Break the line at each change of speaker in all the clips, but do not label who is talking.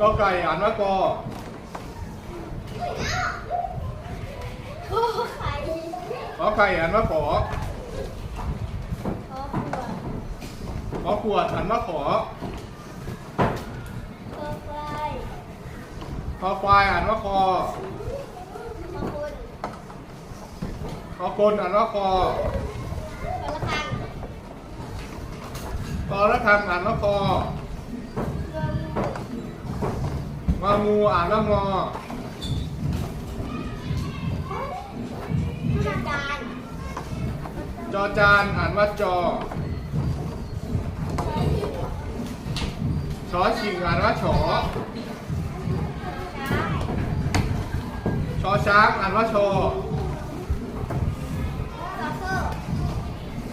กอไก่อ่านว่ากอ
โอ้ไข่
ขอไข่อ่านว่าขอ
โอ้ขวด
ขอขวดอ่านว่าขอ
โอ้ไฟ
ขอควายอ่านว่าคอ
โอ้คุณ
ขอคนอ่านว่าคอ
โอ้ละคัง
ตอระคังอ่านว่าคอ
เงิน
งองูอ่านว่างอ
จานจาน
จอจานอ่านว่าจอชอชิงอ่านว่าฉอ
ช้า
ชอช้างอ่านว่าชอ
ซอโซ่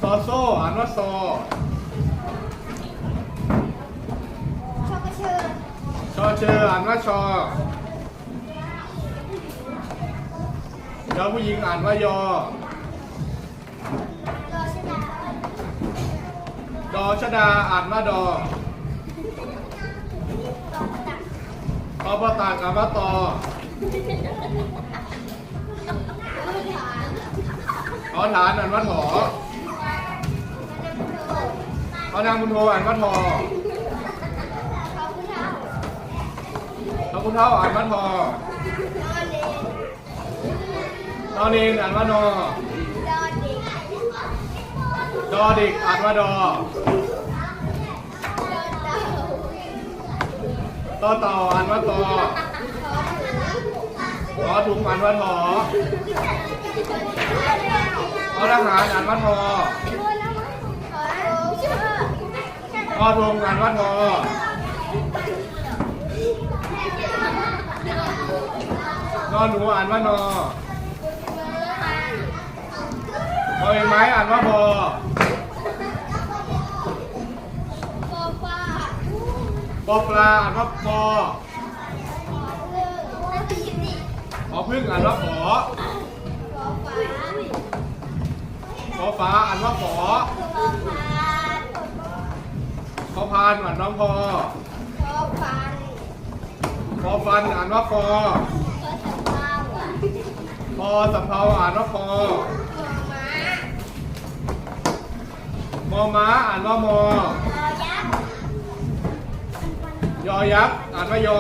ซอโซ่อ่านว่าซอ
ชอกระเชิญ
ชอ เชออ่านว่าชอยอผู้หญิงอ่านว่ายอ
รอชดา
อชดาอ่านว่าดอ
ตอ
ประตากอ่านว่าตอ
ฐาน
ทอฐานอ่านว่าถอทอนางบุญโทอ่านว่าทอ ต้นคุณเท่าอ่านว่าทอ
นอนเน
อนอ่านว่านอ
ดอด็ก
อ่านว่าดอ
ดอต่
อเต่าอ่านว่าต่อ
ขอถุง
อ่านว่าทอทอทหารอ่านว่าทอ
ขอถุง
อทงอ่านว่าทอ อหนูอ่านว่านอพอใบไม้อ่านว่าพอ
ขอฟ้า
ปอปลาอ่านว่าปอ
ขอ
พึ่งอ่านว่าขอ
ขอฟ้า
อ่านว่าขอ
ขอฟ้า
อพานอ่านว่าพอ
ขอฟัน
พอฟันอ่านว่าฟอ พอสำเภาอ่านว่าฟอ
ม
อม้าอ่านว่ามอ
ย
อยักษ์อ่านว่ายอ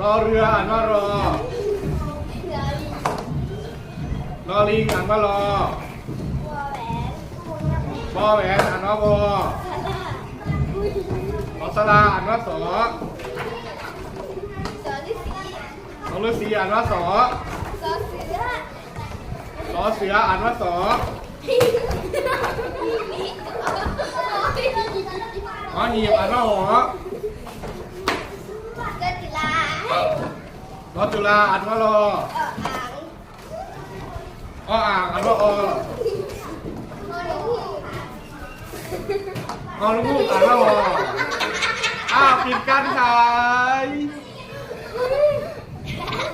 รอ
รเรืออ่านว่ารอ
รอลิง
รอลิงอ่านว่ารอ
ขอแหวน
บอแหวนอ่านว่าบอขอสลาอ่านว่าสอ
ฤาษี
สอฤาษีอ่านว่าสอ
สอเสือ
สอเสืออ่านว่าสอหอหีบอ่านว่าหอ
จุฬาร
อจุฬาอ่านว่ารอ
อออ่าง
ออ่างอ่านว่าอ
อลูก
อลูกอ่านว่าออ้าวปิดการขาย